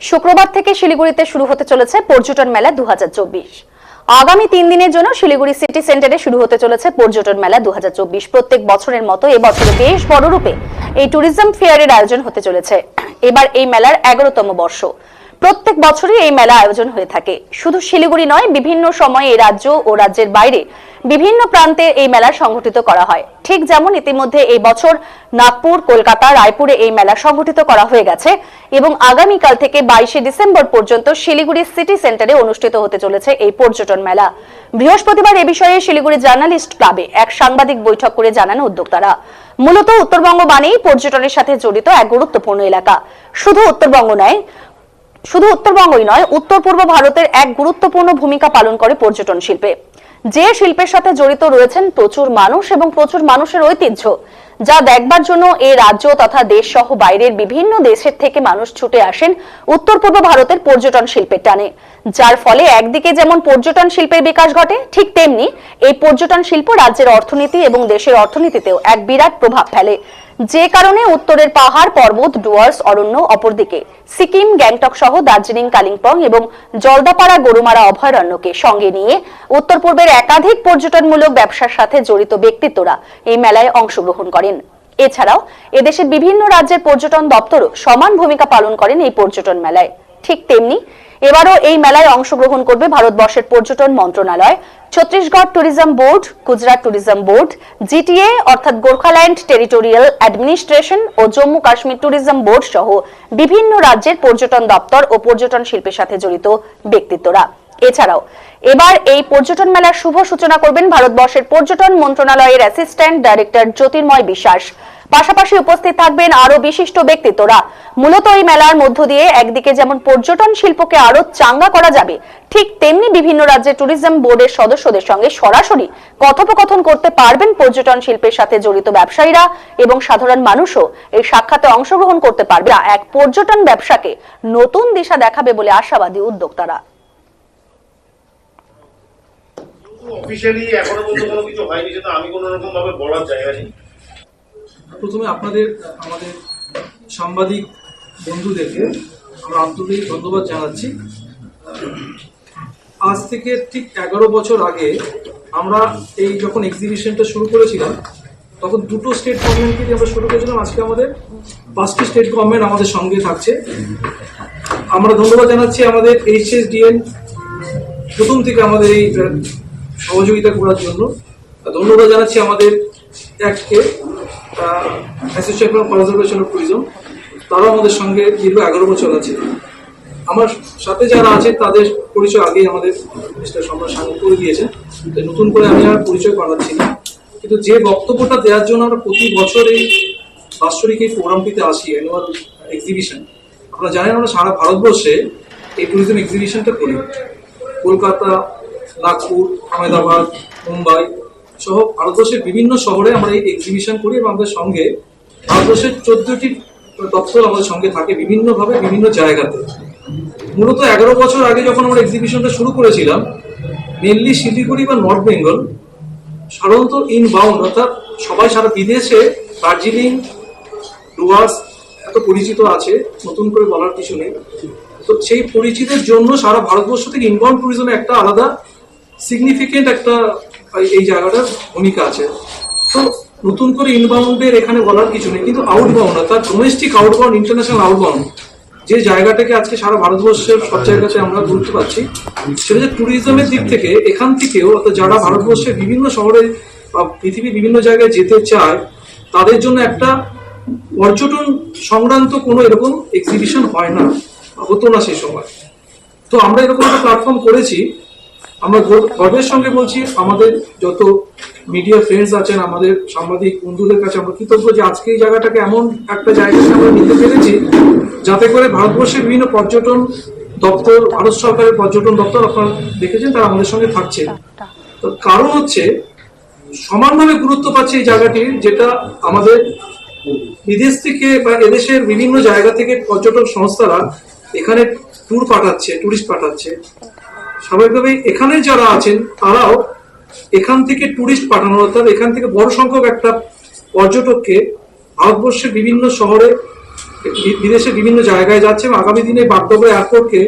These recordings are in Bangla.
শুক্রবার থেকে শিলিগুড়িতে শুরু হতে চলেছে পর্যটন মেলা দু আগামী তিন দিনের জন্য শিলিগুড়ি সিটি সেন্টারে শুরু হতে চলেছে পর্যটন মেলা দু প্রত্যেক বছরের মতো এবছরে বেশ বড় রূপে এই ট্যুরিজম ফেয়ারের আয়োজন হতে চলেছে। এবার এই মেলার এগারোতম বর্ষ। প্রত্যেক বছরই এই মেলা আয়োজন হয়ে থাকে। শুধু শিলিগুড়ি নয়, বিভিন্ন সময়ে এই রাজ্য ও রাজ্যের বাইরে বিভিন্ন প্রান্তে এই মেলা সংগঠিত করা হয়। ঠিক যেমন ইতিমধ্যে এই বছর নাগপুর, কলকাতা, রায়পুরে এই মেলা সংগঠিত করা হয়ে গেছে এবং আগামীকাল থেকে বাইশে ডিসেম্বর পর্যন্ত শিলিগুড়ি সিটি সেন্টারে অনুষ্ঠিত হতে চলেছে এই পর্যটন মেলা। বৃহস্পতিবার এ বিষয়ে শিলিগুড়ি জার্নালিস্ট ক্লাবে এক সাংবাদিক বৈঠক করে জানান উদ্যোক্তারা। মূলত উত্তরবঙ্গ মানেই পর্যটনের সাথে জড়িত এক গুরুত্বপূর্ণ এলাকা। শুধু উত্তরবঙ্গ নয়, শুধু উত্তরবঙ্গই নয় উত্তর পূর্ব ভারতের এক গুরুত্বপূর্ণ ভূমিকা পালন করে পর্যটন শিল্পে। যে শিল্পের সাথে জড়িত রয়েছেন প্রচুর মানুষ এবং প্রচুর মানুষের ঐতিহ্য, যা দেখবার জন্য এই রাজ্য তথা দেশ সহ বাইরের বিভিন্ন দেশের থেকে মানুষ ছুটে আসেন উত্তর পূর্ব ভারতের পর্যটন শিল্পের টানে। যার ফলে একদিকে যেমন পর্যটন শিল্পের বিকাশ ঘটে, ঠিক তেমনি এই পর্যটন শিল্প রাজ্যের অর্থনীতি এবং দেশের অর্থনীতিতেও এক বিরাট প্রভাব ফেলে। যে কারণে উত্তরের পাহাড়, পর্বত, ডুয়ার্স, অরণ্য, অপরদিকে সিকিম, গ্যাংটক সহ দার্জিলিং, কালিম্পং এবং জলদাপাড়া, গরুমারা, অভয়ারণ্যকে সঙ্গে নিয়ে উত্তর পূর্বের একাধিক পর্যটনমূলক ব্যবসার সাথে জড়িত ব্যক্তিত্বরা এই মেলায় অংশগ্রহণ করেন। এছাড়াও এদেশের বিভিন্ন রাজ্যের পর্যটন দপ্তরও সমান ভূমিকা পালন করেন এই পর্যটন মেলায়। ঠিক তেমনি এবারও এই মেলায় অংশগ্রহণ করবে ভারতবর্ষের পর্যটন মন্ত্রণালয়। Chhattisgarh tourism board Gujarat tourism board GTA অর্থাৎ গোর্খাল্যান্ড টেরিটোরিয়াল অ্যাডমিনিস্ট্রেশন ও জম্মু কাশ্মীর ট্যুরিজম বোর্ড সহ বিভিন্ন রাজ্যের পর্যটন দপ্তর ও পর্যটন শিল্পের সাথে জড়িত ব্যক্তিত্বরা। এছাড়াও, এবার এই পর্যটন মেলার শুভ সূচনা করবেন ভারতবর্ষের পর্যটন মন্ত্রণালয়ের অ্যাসিস্ট্যান্ট ডাইরেক্টর জ্যোতির্ময় বিশ্বাস। পাশাপাশি উপস্থিত থাকবেন আরও বিশিষ্ট ব্যক্তিত্বরা। মূলত এই মেলার মধ্য দিয়ে একদিকে যেমন পর্যটন শিল্পকে আরও চাঙ্গা করা যাবে, ঠিক তেমনি বিভিন্ন রাজ্যের ট্যুরিজম বোর্ডের সদস্যদের সঙ্গে সরাসরি কথোপকথন করতে পারবেন পর্যটন শিল্পের সাথে জড়িত ব্যবসায়ীরা এবং সাধারণ মানুষও। এই সাক্ষাতে অংশগ্রহণ করতে পারবে এক পর্যটন ব্যবসাকে নতুন দিশা দেখাবে বলে আশাবাদী উদ্যোক্তারা। অফিসিয়ালি এখনও পর্যন্ত কোনো কিছু হয়নি সেটা আমি কোনো রকম ভাবে বলার জায়গা নেই। প্রথমে আপনাদের, আমাদের সাংবাদিক বন্ধুদেরকে আমরা আন্তরিক ধন্যবাদ জানাচ্ছি। আজ থেকে ঠিক এগারো বছর আগে আমরা এই যখন এক্সিবিশনটা শুরু করেছিলাম, তখন দুটো স্টেট গভর্নমেন্টকে দিয়ে আমরা শুরু করেছিলাম আজকে আমাদের? পাঁচটি স্টেট গভর্নমেন্ট আমাদের সঙ্গে থাকছে। আমরা ধন্যবাদ জানাচ্ছি আমাদের এইচএসডিএন প্রথম থেকে আমাদের এই সহযোগিতা করার জন্য। ধন্যবাদ জানাচ্ছি আমাদের এককে অ্যাসোসিয়েশন কনজারভেশন অফ ট্যুরিজম তারাও আমাদের সঙ্গে দীর্ঘ এগারো বছর আছে। আমার সাথে যারা আছে, তাদের পরিচয় আগেই আমাদের মিস্টার সম্রাট করে দিয়েছেন তাই নতুন করে আমি আর পরিচয় করাচ্ছি না। কিন্তু যে বক্তব্যটা দেওয়ার জন্য আমরা প্রতি বছর এই বাৎসরিক এই প্রোগ্রামটিতে আসি অ্যানুয়াল এক্সিবিশন আপনারা জানেন আমরা সারা ভারতবর্ষে এই ট্যুরিজম এক্সিবিশনটা করি। কলকাতা নাগপুর, আহমেদাবাদ, মুম্বাই সহ ভারতবর্ষের বিভিন্ন শহরে আমরা এই এক্সিবিশন করি এবং আমাদের সঙ্গে ভারতবর্ষের চোদ্দটি দপ্তর আমাদের সঙ্গে থাকে বিভিন্নভাবে বিভিন্ন জায়গাতে। মূলত এগারো বছর আগে যখন আমরা এক্সিবিশনটা শুরু করেছিলাম মেনলি শিলিগুড়ি বা নর্থ বেঙ্গল সাধারণত ইনবাউন্ড অর্থাৎ সবাই সারা বিদেশে দার্জিলিং, ডুয়ার্স এত পরিচিত আছে, নতুন করে বলার কিছু নেই। তো সেই পরিচিতের জন্য সারা ভারতবর্ষ থেকে ইনবাউন্ড ট্যুরিজমে একটা আলাদা সিগনিফিকেন্ট একটা, এই- জায়গাটার ভূমিকা আছে। তো নতুন করে ইনবাউন্ডের এখানে বলার কিছু নেই, কিন্তু আউটবাউন্ড অর্থাৎ ডোমেস্টিক আউটবাউন্ড ইন্টারন্যাশনাল আউটবাউন্ড যে জায়গাটাকে আজকে সারা ভারতবর্ষের সব জায়গাতে আমরা গুরুত্ব পাচ্ছি, সেটা যে ট্যুরিজমের দিক থেকে, এখান থেকেও, অর্থাৎ যারা ভারতবর্ষের বিভিন্ন শহরে বা পৃথিবীর বিভিন্ন জায়গায় যেতে চায়, তাদের জন্য একটা পর্যটন সংক্রান্ত কোনো এরকম এক্সিবিশন হয় না হতো না সেই সময়। তো আমরা এরকম একটা প্ল্যাটফর্ম করেছি আমরা গর- গর্বের সঙ্গে বলছি, আমাদের যত মিডিয়া ফ্রেন্ডস আছেন, আমাদের সাংবাদিক বন্ধুদের কাছে আমরা কৃতজ্ঞ যে আজকে এই জায়গাটাকে এমন একটা জায়গায় আমরা নিতে পেরেছি, যাতে করে ভারতবর্ষের বিভিন্ন পর্যটন দপ্তর, ভারত সরকারের পর্যটন দপ্তর আপনারা দেখেছেন, তারা আমাদের সঙ্গে থাকছে। তো কারণ হচ্ছে, সমানভাবে গুরুত্ব পাচ্ছে এই জায়গাটির যেটা আমাদের বিদেশ থেকে বা এদেশের বিভিন্ন জায়গা থেকে পর্যটন সংস্থারা এখানে ট্যুর পাঠাচ্ছে টুরিস্ট পাঠাচ্ছে। স্বাভাবিকভাবেই এখানে যারা আছেন, তারাও এখান থেকে টুরিস্ট পাঠানো, অর্থাৎ এখান থেকে বড় সংখ্যক একটা পর্যটককে ভারতবর্ষের বিভিন্ন শহরে বিদেশে বিভিন্ন জায়গায় যাচ্ছে এবং আগামী দিনে বাগডোগরা এয়ারপোর্টকে,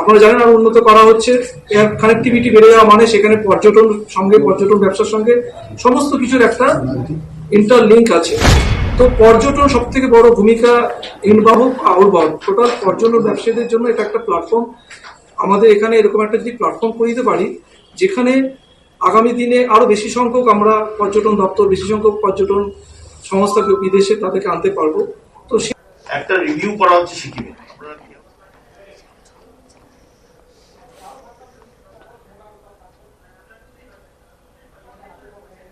আপনারা জানেন আরও উন্নত করা হচ্ছে। এয়ার কানেক্টিভিটি বেড়ে যাওয়া মানে সেখানে পর্যটন সঙ্গে, পর্যটন ব্যবসার সঙ্গে সমস্ত কিছুর একটা ইন্টারলিঙ্ক আছে। তো পর্যটন সব থেকে বড় ভূমিকা ইনবাহক আউটবাহক টোটাল পর্যটন ব্যবসায়ীদের জন্য এটা একটা প্ল্যাটফর্ম আমাদের এখানে এরকম একটা যদি প্ল্যাটফর্ম করে দিতে পারি, যেখানে আগামী দিনে আরও বেশি সংখ্যক আমরা পর্যটন দপ্তর, বেশি সংখ্যক পর্যটন সংস্থাকে বিদেশে তাদেরকে আনতে পারব। তো একটা রিভিউ করা হচ্ছে সিকিমে।